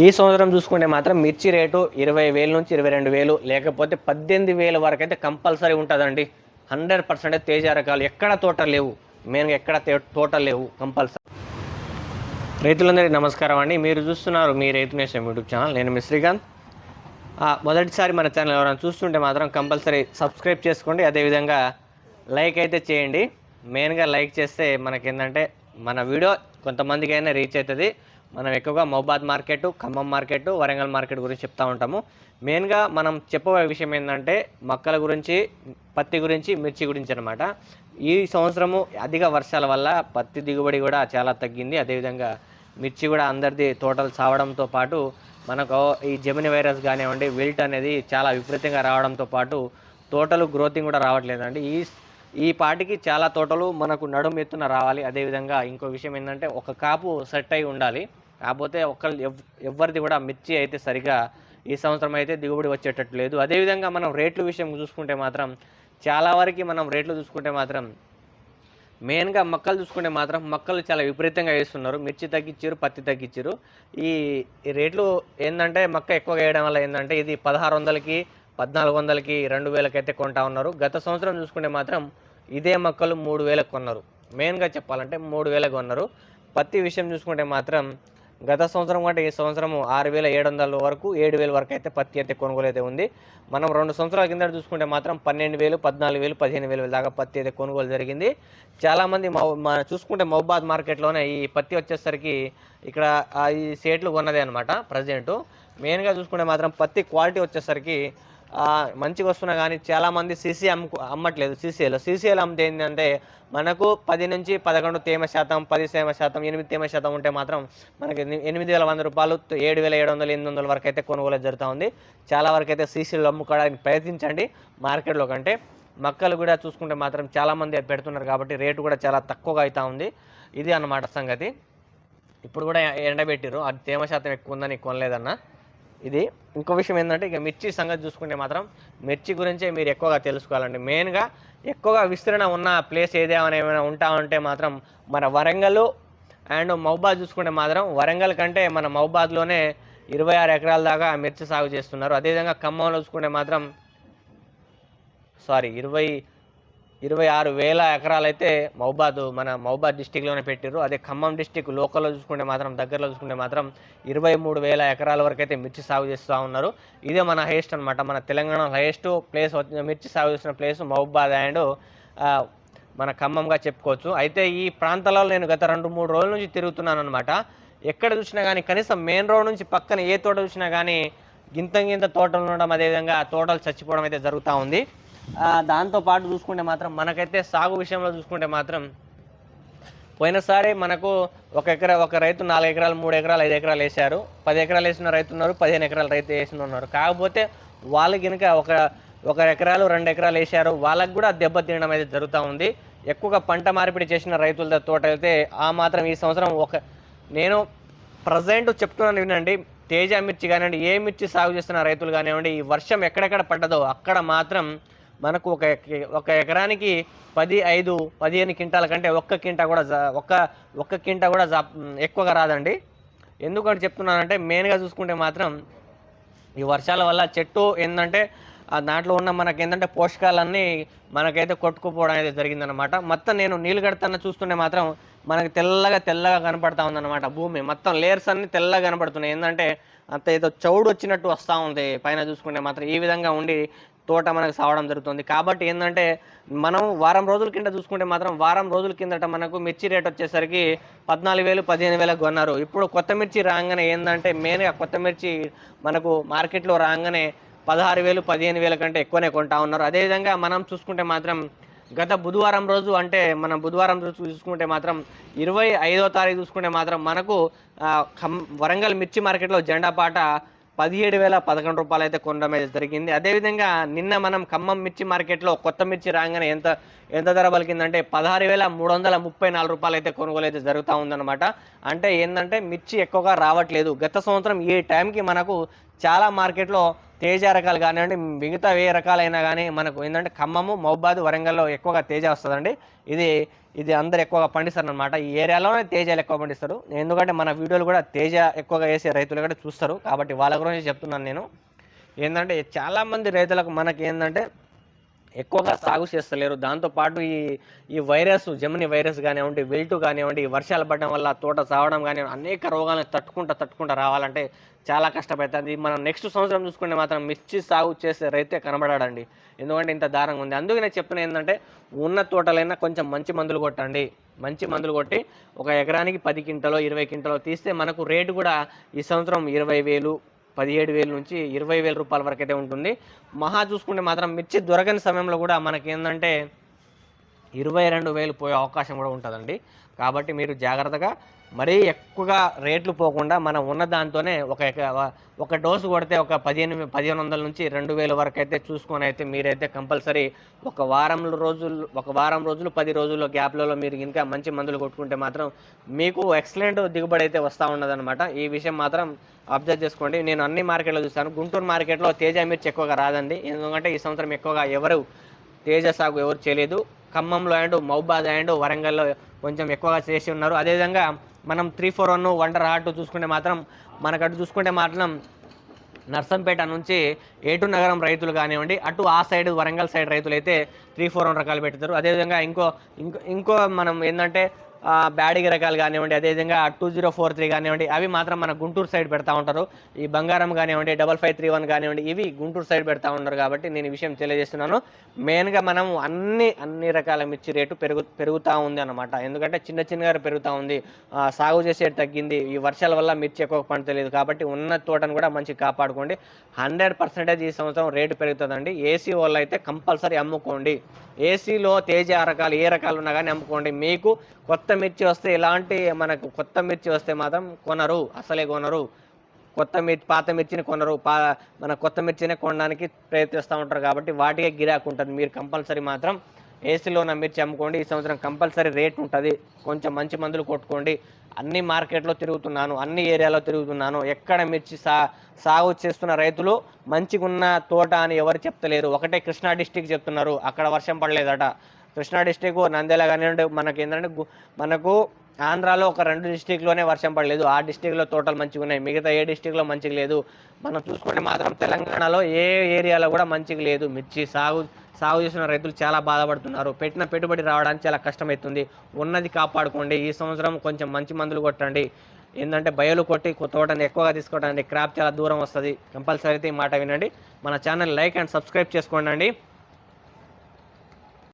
ఈ సంవత్సరం చూసుకుంటే మాత్రం మిర్చి రేటు ఇరవై వేల నుంచి ఇరవై రెండు వేలు లేకపోతే పద్దెనిమిది వేల వరకు అయితే కంపల్సరీ ఉంటుందండి. హండ్రెడ్ పర్సెంట్ తేజ రకాలు. ఎక్కడ తోట లేవు. మెయిన్గా ఎక్కడ తోట లేవు కంపల్సరీ. రైతులందరికీ నమస్కారం అండి. మీరు చూస్తున్నారు మీ రైతు నేషన్ యూట్యూబ్ ఛానల్. నేను మీ శ్రీకాంత్. మొదటిసారి మన ఛానల్ ఎవరైనా చూస్తుంటే మాత్రం కంపల్సరీ సబ్స్క్రైబ్ చేసుకోండి. అదేవిధంగా లైక్ అయితే చేయండి. మెయిన్గా లైక్ చేస్తే మనకేంటంటే మన వీడియో కొంతమందికి అయినా రీచ్ అవుతుంది. మనం ఎక్కువగా Mahabad market Khammam market Warangal market గురించి చెప్తా ఉంటాము. మెయిన్గా మనం చెప్పబోయే విషయం ఏంటంటే మొక్కల గురించి పత్తి గురించి మిర్చి గురించి అనమాట ఈ సంవత్సరము అధిక వర్షాల వల్ల పత్తి దిగుబడి కూడా చాలా తగ్గింది. అదేవిధంగా మిర్చి కూడా అందరిది తోటలు చావడంతో పాటు మనకు ఈ జమిని వైరస్ కానివ్వండి విల్ట్ అనేది చాలా విపరీతంగా రావడంతో పాటు తోటలు గ్రోతింగ్ కూడా రావట్లేదండి. ఈ ఈ పాటికి చాలా తోటలు మనకు నడుము ఎత్తున రావాలి. అదేవిధంగా ఇంకో విషయం ఏంటంటే ఒక కాపు సెట్ అయి ఉండాలి. కాకపోతే ఒకళ్ళు ఎవ్ ఎవరిది కూడా మిర్చి అయితే సరిగా ఈ సంవత్సరం అయితే దిగుబడి వచ్చేటట్టు లేదు. అదేవిధంగా మనం రేట్ల విషయం చూసుకుంటే మాత్రం చాలా వరకు మనం రేట్లు చూసుకుంటే మాత్రం మెయిన్గా మొక్కలు చూసుకుంటే మాత్రం మొక్కలు చాలా విపరీతంగా వేస్తున్నారు. మిర్చి తగ్గించారు పత్తి తగ్గించారు. ఈ రేట్లు ఏంటంటే మొక్క ఎక్కువగా వేయడం వల్ల ఏంటంటే ఇది పదహారు వందలకి పద్నాలుగు వందలకి రెండు వేలకి అయితే కొంటా ఉన్నారు. గత సంవత్సరం చూసుకుంటే మాత్రం ఇదే మొక్కలు మూడు వేలకు కొన్నారు. మెయిన్గా చెప్పాలంటే మూడు వేలకు కొన్నారు. పత్తి విషయం చూసుకుంటే మాత్రం గత సంవత్సరం కంటే ఈ సంవత్సరం ఆరు వేల ఏడు వందల వరకు ఏడు వేల వరకు అయితే పత్తి అయితే కొనుగోలు అయితే ఉంది. మనం రెండు సంవత్సరాల కింద చూసుకుంటే మాత్రం పన్నెండు వేలు పద్నాలుగు వేలు పదిహేను వేలు దాకా పత్తి అయితే కొనుగోలు జరిగింది. చాలామంది మౌ చూసుకుంటే మహబాద్ మార్కెట్లోనే ఈ పత్తి వచ్చేసరికి ఇక్కడ ఈ సేట్లు కొన్నదే అనమాట ప్రజెంటు. మెయిన్గా చూసుకుంటే మాత్రం పత్తి క్వాలిటీ వచ్చేసరికి మంచిగా వస్తున్నా కానీ చాలామంది సీసీ అమ్ము అమ్మట్లేదు సీసీఎల్ సీసీఎల్ అమ్మితే ఏంటంటే మనకు పది నుంచి పదకొండు తేమ శాతం పది తేమ శాతం ఎనిమిది తేమ శాతం ఉంటే మాత్రం మనకి ఎనిమిది వేల వంద రూపాయలు ఏడు వేల ఏడు వందలు ఎనిమిది వందల వరకు అయితే కొనుగోలు జరుగుతూ ఉంది. చాలా వరకు అయితే సీసీలు అమ్ముకోవడానికి ప్రయత్నించండి మార్కెట్లో కంటే. మక్కలు కూడా చూసుకుంటే మాత్రం చాలామంది అది పెడుతున్నారు కాబట్టి రేటు కూడా చాలా తక్కువగా అవుతూ ఉంది. ఇది అన్నమాట సంగతి. ఇప్పుడు కూడా ఎండబెట్టిరు అది తేమ శాతం ఎక్కువ ఉందని కొనలేదన్నా. ఇది ఇంకో విషయం ఏంటంటే ఇక మిర్చి సంగతి చూసుకుంటే మాత్రం మిర్చి గురించే మీరు ఎక్కువగా తెలుసుకోవాలండి. మెయిన్గా ఎక్కువగా విస్తరణ ఉన్న ప్లేస్ ఏదేమైనా ఏమైనా ఉంటా ఉంటే మాత్రం మన వరంగల్ అండ్ మహబాద్ చూసుకుంటే మాత్రం వరంగల్ కంటే మన మహబాద్లోనే ఇరవై ఆరు ఎకరాల దాకా మిర్చి సాగు చేస్తున్నారు. అదేవిధంగా ఖమ్మంలో చూసుకుంటే మాత్రం సారీ ఇరవై ఇరవై ఆరు వేల ఎకరాలైతే మహబాద్ మన మహబాద్ డిస్టిక్లోనే పెట్టారు అదే ఖమ్మం డిస్టిక్ లోకల్లో చూసుకుంటే మాత్రం దగ్గరలో చూసుకుంటే మాత్రం ఇరవై మూడు వేల ఎకరాల వరకు అయితే మిర్చి సాగు చేస్తూ ఉన్నారు. ఇదే మన హైయెస్ట్ అనమాట మన తెలంగాణ హైయెస్ట్ ప్లేస్ మిర్చి సాగు చేసిన ప్లేస్ మహబాద్ అండ్ మన ఖమ్మంగా చెప్పుకోవచ్చు. అయితే ఈ ప్రాంతాలలో నేను గత రెండు మూడు రోజుల నుంచి తిరుగుతున్నాను అనమాట ఎక్కడ చూసినా కానీ కనీసం మెయిన్ రోడ్ నుంచి పక్కన ఏ తోట చూసినా కానీ గింత గింత తోటలు ఉండడం అదేవిధంగా ఆ తోటలు చచ్చిపోవడం అయితే జరుగుతూ ఉంది. దాంతోపాటు దాంతో పాటు చూసుకుంటే మాత్రం మనకైతే సాగు విషయంలో చూసుకుంటే మాత్రం పోయినసారి మనకు ఒక ఎకరా ఒక రైతు నాలుగు ఎకరాలు మూడు ఎకరాలు ఐదు ఎకరాలు వేశారు. పది ఎకరాలు వేసిన రైతు ఉన్నారు పదిహేను ఎకరాలు రైతు వేసిన ఉన్నారు. కాకపోతే వాళ్ళకి కనుక ఒక ఒక ఎకరాలు రెండు ఎకరాలు వేశారు వాళ్ళకు కూడా దెబ్బ తినడం అయితే జరుగుతూ ఉంది. ఎక్కువగా పంట మార్పిడి చేసిన రైతుల తోట అయితే ఆ మాత్రం ఈ సంవత్సరం ఒక నేను ప్రజెంట్ చెప్తున్నాను వినండి తేజ మిర్చి కానివ్వండి ఏ మిర్చి సాగు చేస్తున్న రైతులు కానివ్వండి ఈ వర్షం ఎక్కడెక్కడ పడ్డదో అక్కడ మాత్రం మనకు ఒక ఒక ఎకరానికి పది ఐదు పదిహేను క్వింటాల కంటే ఒక్క క్వింటా కూడా జా- ఒక్క ఒక్క కింటా కూడా ఎక్కువగా రాదండి. ఎందుకంటే చెప్తున్నానంటే మెయిన్గా చూసుకుంటే మాత్రం ఈ వర్షాల వల్ల చెట్టు ఏంటంటే ఆ దాంట్లో ఉన్న మనకి ఏంటంటే పోషకాలన్నీ మనకైతే కొట్టుకుపోవడం అయితే జరిగిందనమాట మొత్తం నేను నీళ్ళు కడతాన చూస్తుంటే మాత్రం మనకి తెల్లగా తెల్లగా కనపడతా ఉందన్నమాట భూమి. మొత్తం లేయర్స్ అన్ని తెల్లగా కనపడుతున్నాయి. ఏంటంటే అంత ఏదో చౌడు వచ్చినట్టు వస్తూ ఉంది. పైన చూసుకుంటే మాత్రం ఈ విధంగా ఉండి తోట మనకు సావడం జరుగుతుంది. కాబట్టి ఏంటంటే మనం వారం రోజుల కింద చూసుకుంటే మాత్రం వారం రోజుల కిందట మనకు మిర్చి రేట్ వచ్చేసరికి పద్నాలుగు వేలు పదిహేను వేలకు కొన్నారు. ఇప్పుడు కొత్త మిర్చి రాగానే ఏంటంటే మెయిన్గా కొత్త మిర్చి మనకు మార్కెట్లో రాగానే పదహారు వేలు పదిహేను వేల కంటే ఎక్కువనే కొంటా ఉన్నారు. అదేవిధంగా మనం చూసుకుంటే మాత్రం గత బుధవారం రోజు అంటే మనం బుధవారం రోజు చూసుకుంటే మాత్రం ఇరవై ఐదో తారీఖు చూసుకుంటే మాత్రం మనకు వరంగల్ మిర్చి మార్కెట్లో జెండా పాట పదిహేడు వేల పదకొండు రూపాయలు అయితే కొనడం అయితే జరిగింది. అదేవిధంగా నిన్న మనం ఖమ్మం మిర్చి మార్కెట్లో కొత్త మిర్చి రాగానే ఎంత ఎంత ధర పలికిందంటే పదహారు వేల మూడు వందల ముప్పై నాలుగు రూపాయలు అయితే కొనుగోలు అయితే జరుగుతూ ఉందన్నమాట. అంటే ఏంటంటే మిర్చి ఎక్కువగా రావట్లేదు. గత సంవత్సరం ఈ టైంకి మనకు చాలా మార్కెట్లో తేజ రకాలు కానివ్వండి మిగతా ఏ రకాలైనా కానీ మనకు ఏంటంటే ఖమ్మము మహబాద్ వరంగల్లో ఎక్కువగా తేజ వస్తుందండి. ఇది ఇది అందరు ఎక్కువగా పండిస్తారు అనమాట ఈ ఏరియాలోనే తేజాలు ఎక్కువ పండిస్తారు. ఎందుకంటే మన వీడియోలు కూడా తేజ ఎక్కువగా వేసే రైతులు కూడా చూస్తారు. కాబట్టి వాళ్ళ గురించి చెప్తున్నాను నేను. ఏంటంటే చాలామంది రైతులకు మనకి ఏంటంటే ఎక్కువగా సాగు చేస్తలేరు. దాంతోపాటు ఈ ఈ వైరస్ జమిని వైరస్ కానివ్వండి వెల్టు కానివ్వండి ఈ వర్షాలు పడడం వల్ల తోట సావడం కానివ్వండి అనేక రోగాలను తట్టుకుంటా తట్టుకుంటా రావాలంటే చాలా కష్టపడుతుంది. మనం నెక్స్ట్ సంవత్సరం చూసుకుంటే మాత్రం మిర్చి సాగు చేసే రైతే కనబడాడండి. ఎందుకంటే ఇంత దారంగా ఉంది. అందుకే నేను చెప్తున్నా ఏంటంటే ఉన్న తోటలైనా కొంచెం మంచి మందులు కొట్టండి. మంచి మందులు కొట్టి ఒక ఎకరానికి పది క్వింటలో ఇరవై క్వింటలో తీస్తే మనకు రేటు కూడా ఈ సంవత్సరం ఇరవై వేలు పదిహేడు వేల నుంచి ఇరవై వేల రూపాయల వరకు అయితే ఉంటుంది. మహా చూసుకుంటే మాత్రం మిర్చి దొరకని సమయంలో కూడా మనకి ఏంటంటే ఇరవై రెండు వేలు పోయే అవకాశం కూడా ఉంటుందండి. కాబట్టి మీరు జాగ్రత్తగా మరీ ఎక్కువగా రేట్లు పోకుండా మనం ఉన్న దాంతోనే ఒక ఒక డోసు కొడితే ఒక పదిహేను పదిహేను వందల నుంచి రెండు వేల వరకు అయితే చూసుకొని అయితే మీరైతే కంపల్సరీ ఒక వారం రోజులు ఒక వారం రోజులు పది రోజుల్లో గ్యాప్లలో మీరు ఇంకా మంచి మందులు కొట్టుకుంటే మాత్రం మీకు ఎక్సలెంట్ దిగుబడి అయితే వస్తూ ఉన్నదనమాట ఈ విషయం మాత్రం అబ్జర్వ్ చేసుకోండి. నేను అన్ని మార్కెట్లో చూస్తాను గుంటూరు మార్కెట్లో తేజ మిర్చి ఎక్కువగా రాదండి. ఎందుకంటే ఈ సంవత్సరం ఎక్కువగా ఎవరు తేజ సాగు ఎవరు చేయలేదు. ఖమ్మంలో అండ్ మహబాద్ అండ్ వరంగల్లో కొంచెం ఎక్కువగా చేసి ఉన్నారు. అదేవిధంగా మనం three four one wonder heart చూసుకుంటే మాత్రం మనకటు చూసుకుంటే మాత్రం నర్సంపేట నుంచి ఏటు నగరం రైతులు కానివ్వండి అటు ఆ సైడ్ వరంగల్ సైడ్ రైతులు అయితే త్రీ ఫోర్ వన్ రకాలు పెడతారు అదేవిధంగా ఇంకో ఇంకో ఇంకో మనం ఏంటంటే బ్యాడిగి రకాలు కానివ్వండి అదేవిధంగా టూ జీరో ఫోర్ త్రీ కానివ్వండి అవి మాత్రం మన గుంటూరు సైడ్ పెడతా ఉంటారు. ఈ బంగారం కానివ్వండి డబల్ ఫైవ్ త్రీ వన్ కానివ్వండి ఇవి గుంటూరు సైడ్ పెడతా ఉంటారు కాబట్టి నేను ఈ విషయం తెలియజేస్తున్నాను. మెయిన్గా మనం అన్ని అన్ని రకాల మిర్చి రేటు పెరుగు పెరుగుతూ ఉంది అనమాట ఎందుకంటే చిన్న చిన్నగా పెరుగుతూ ఉంది. సాగు చేసేది తగ్గింది. ఈ వర్షాల వల్ల మిర్చి ఎక్కువ పండుతలేదు కాబట్టి ఉన్న తోటను కూడా మంచిగా కాపాడుకోండి. హండ్రెడ్ పర్సెంటేజ్ ఈ సంవత్సరం రేటు పెరుగుతుందండి. ఏసీ వాళ్ళు అయితే కంపల్సరీ అమ్ముకోండి. ఏసీలో తేజ రకాలు ఏ రకాలు ఉన్నా కానీ అమ్ముకోండి. మీకు కొత్త మిర్చి వస్తే ఎలాంటి మనకు కొత్త మిర్చి వస్తే మాత్రం కొనరు అసలే కొనరు. కొత్త మిర్చి పాత మిర్చిని కొనరు. పా మన కొత్త మిర్చినే కొనడానికి ప్రయత్నిస్తూ ఉంటారు కాబట్టి వాటికే గిరాకు ఉంటుంది. మీరు కంపల్సరీ మాత్రం ఏసీలో ఉన్న మిర్చి అమ్ముకోండి. ఈ సంవత్సరం కంపల్సరీ రేట్ ఉంటుంది. కొంచెం మంచి మందులు కొట్టుకోండి. అన్ని మార్కెట్లో తిరుగుతున్నాను అన్ని ఏరియాలో తిరుగుతున్నాను. ఎక్కడ మిర్చి సా సాగు చేస్తున్న రైతులు మంచిగా ఉన్న తోట అని ఎవరు చెప్తలేరు. ఒకటే కృష్ణా డిస్టిక్ చెప్తున్నారు. అక్కడ వర్షం పడలేదట. కృష్ణా డిస్టిక్ నంద్యాల కానివ్వండి మనకి ఏంటంటే మనకు ఆంధ్రాలో ఒక రెండు డిస్టిక్లోనే వర్షం పడలేదు. ఆ డిస్టిక్లో తోటలు మంచిగా ఉన్నాయి. మిగతా ఏ డిస్టిక్లో మంచిగా లేదు. మనం చూసుకుంటే మాత్రం తెలంగాణలో ఏ ఏరియాలో కూడా మంచిగా లేదు. మిర్చి సాగు సాగు చేసిన రైతులు చాలా బాధపడుతున్నారు. పెట్టిన పెట్టుబడి రావడానికి చాలా కష్టమవుతుంది ఉన్నది కాపాడుకోండి. ఈ సంవత్సరం కొంచెం మంచి మందులు కొట్టండి. ఏంటంటే బయలు కొట్టి తోటని ఎక్కువగా తీసుకోవడానికి క్రాప్ చాలా దూరం వస్తుంది. కంపల్సరీ అయితే ఈ మాట వినండి. మన ఛానల్ లైక్ అండ్ సబ్స్క్రైబ్ చేసుకోండి